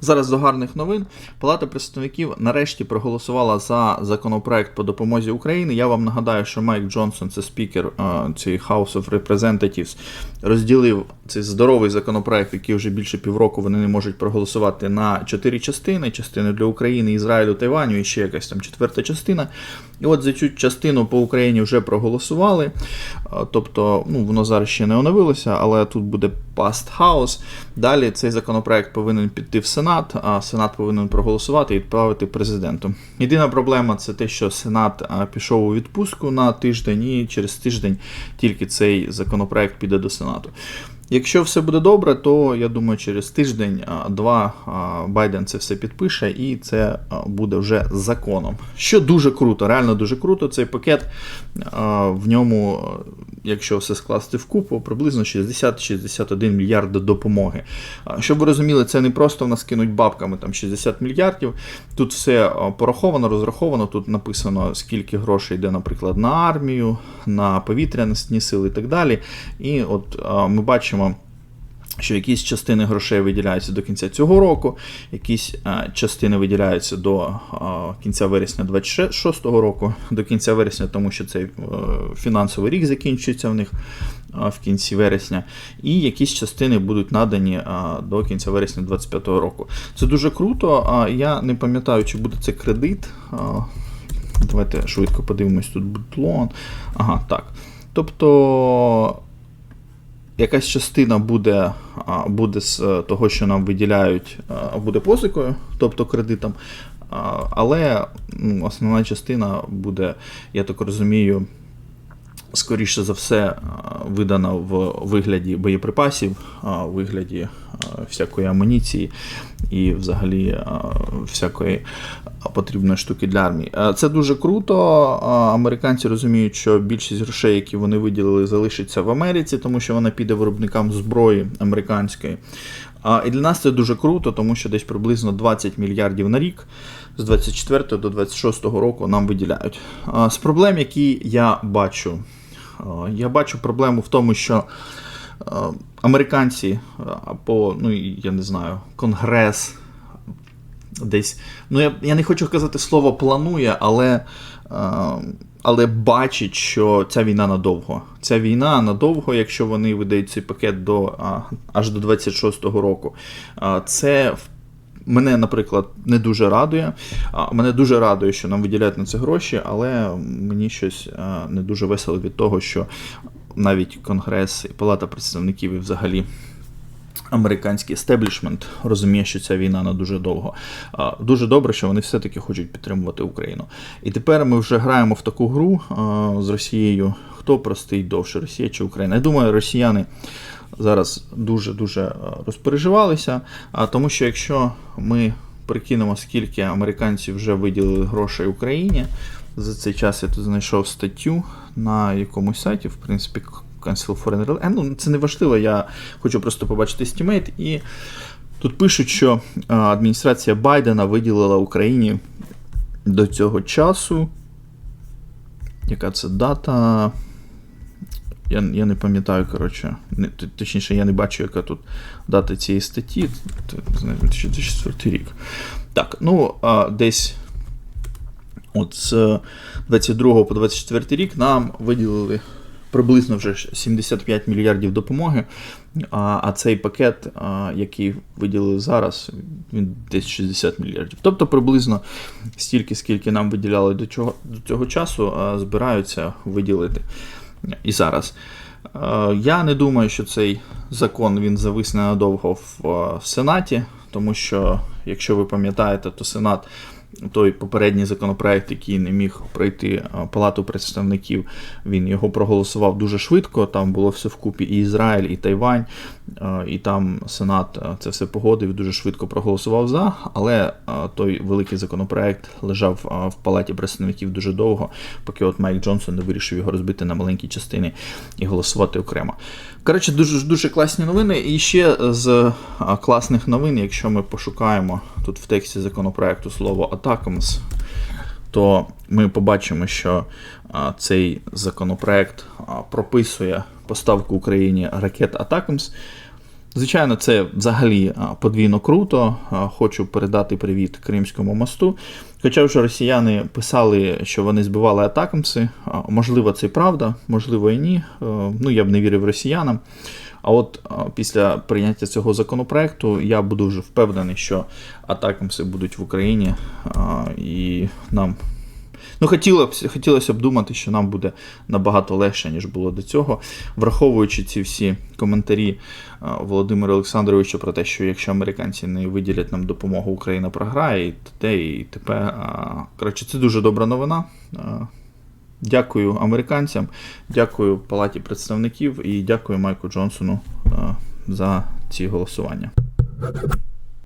Зараз до гарних новин. Палата представників нарешті проголосувала за законопроект по допомозі Україні. Я вам нагадаю, що Майк Джонсон, це спікер е, цієї House of Representatives, розділив цей здоровий законопроект, який вже більше півроку вони не можуть проголосувати на чотири частини: частини для України, Ізраїлю, Тайваню і ще якась там четверта частина. І от за цю частину по Україні вже проголосували. Е, Тобто, ну воно зараз ще не оновилося, але тут буде Past House. Далі цей законопроект повинен піти в Сенат, а Сенат повинен проголосувати і відправити президенту. Єдина проблема це те, що Сенат пішов у відпустку на тиждень, і через тиждень тільки цей законопроект піде до Сенату. Якщо все буде добре, то я думаю, через тиждень-два Байден це все підпише, і це буде вже законом. Що дуже круто, реально дуже круто. Цей пакет в ньому, якщо все скласти в купу, приблизно 60-61 мільярд допомоги. Щоб ви розуміли, це не просто в нас кинуть бабками там 60 мільярдів. Тут все пораховано, розраховано. Тут написано, скільки грошей йде, наприклад, на армію, на повітряні сили і так далі. І от ми бачимо що якісь частини грошей виділяються до кінця цього року, якісь е, частини виділяються до е, кінця вересня 26 року, до кінця вересня, тому що цей е, фінансовий рік закінчується в них в кінці вересня, і якісь частини будуть надані до кінця вересня 25 року. Це дуже круто. Я не пам'ятаю, чи буде це кредит. Давайте швидко подивимось тут бутлон. Ага, так. Тобто якась частина буде, буде з е, того, що нам виділяють, буде позикою, тобто кредитом. Але основна частина буде, я так розумію, скоріше за все, видана в вигляді боєприпасів, в вигляді всякої амуніції і взагалі всякої потрібної штуки для армії. Е, Це дуже круто. Американці розуміють, що більшість грошей, які вони виділили, залишиться в Америці, тому що вона піде виробникам зброї американської. І для нас це дуже круто, тому що десь приблизно 20 мільярдів на рік з 24 до 26 року нам виділяють. З проблем, які я бачу, я бачу проблему в тому, що американці або, ну я не знаю, конгрес десь. Ну, я, я не хочу казати слово планує, але. е, Але бачить, що ця війна надовго. Ця війна надовго, якщо вони видають цей пакет до аж до 26-го року. Це в- мене, наприклад, не дуже радує. Мене дуже радує, що нам виділяють на це гроші, але мені щось не дуже весело від того, що навіть Конгрес і Палата представників і взагалі американський естеблішмент розуміє, що ця війна на дуже довго. Дуже добре, що вони все-таки хочуть підтримувати Україну. І тепер ми вже граємо в таку гру з Росією. Хто простий довше, Росія чи Україна? Я думаю, росіяни зараз дуже-дуже розпереживалися, а, тому що якщо ми прикинемо, скільки американці вже виділили грошей Україні, за цей час я тут знайшов статтю на якомусь сайті, в принципі, Council Foreign Relations. Ну, це не важливо, я хочу просто побачити стімейт. І тут пишуть, що адміністрація Байдена виділила Україні до цього часу. Яка це дата? Я, я не пам'ятаю, коротше. Не, точніше, я не бачу, яка тут дата цієї статті. Знаю, 2004 рік. Так, ну, а, десь от з 22 по 24 рік нам виділили приблизно вже 75 мільярдів допомоги. А, а цей пакет, а, який виділили зараз, він десь 60 мільярдів. Тобто приблизно стільки, скільки нам виділяли до, цього, до цього часу, а, збираються виділити і зараз. Е, Я не думаю, що цей закон він зависне надовго е, в Сенаті, тому що, якщо ви пам'ятаєте, то Сенат той попередній законопроект, який не міг пройти е, Палату представників, він його проголосував дуже швидко. Там було все вкупі і Ізраїль, і Тайвань, е, і там Сенат е, це все погодив, дуже швидко проголосував за. Але той великий законопроект лежав в Палаті представників дуже довго, поки от Майк Джонсон не вирішив його розбити на маленькі частини і голосувати окремо. Коротше, дуже дуже класні новини. І ще з класних новин, якщо ми пошукаємо тут в тексті законопроекту слово ATACMS, то ми побачимо, що цей законопроект прописує поставку Україні ракет ATACMS Звичайно, це взагалі подвійно круто. Хочу передати привіт Кримському мосту. Хоча вже росіяни писали, що вони збивали атакамси. Можливо, це правда, можливо і ні. Е, Ну, я б не вірив росіянам. А от після прийняття цього законопроекту я буду вже впевнений, що атакамси будуть в Україні, і нам Ну, хотіло б, хотілося б думати, що нам буде набагато легше, ніж було до цього, враховуючи ці всі коментарі Володимира Олександровича про те, що якщо американці не виділять нам допомогу, Україна програє, і те, і. А, Коротше, це дуже добра новина. Дякую американцям, дякую Палаті представників і дякую Майку Джонсону за ці голосування.